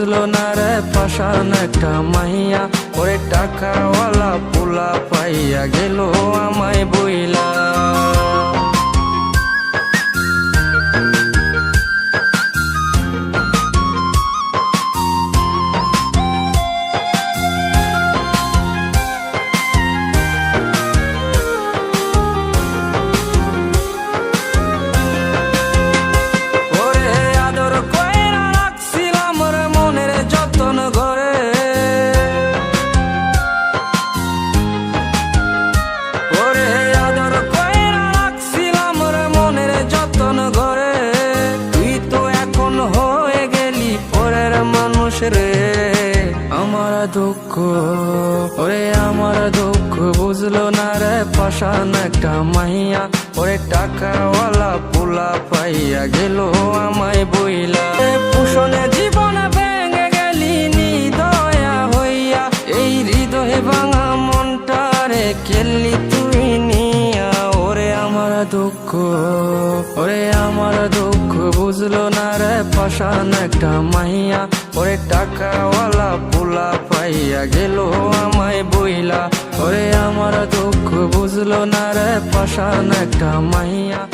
বুঝলো না রে পাশান একটা মাইয়া। ওরে টাকাওয়ালা পোলা পাইয়া গেল আমায় বইলা। দুঃখ। ওরে আমার দুঃখ, বুঝলো না রে পাশান একটা মাইয়া। ওরে টাকাওয়ালা পোলা পাইয়া গেল আমায় বইলা। পুষণে জীবন ভেঙে গেলি নিদয়া হইয়া। এই হৃদয়ে ভাঙা মনটারে খেললি তুই নিয়া। ওরে আমার দুঃখ, ওরে আমার দুঃখ, বুঝলো না রে পাশান একটা মাইয়া। ওরে টাকাওয়ালা বুঝলো না রে পাশান একটা মাইয়া।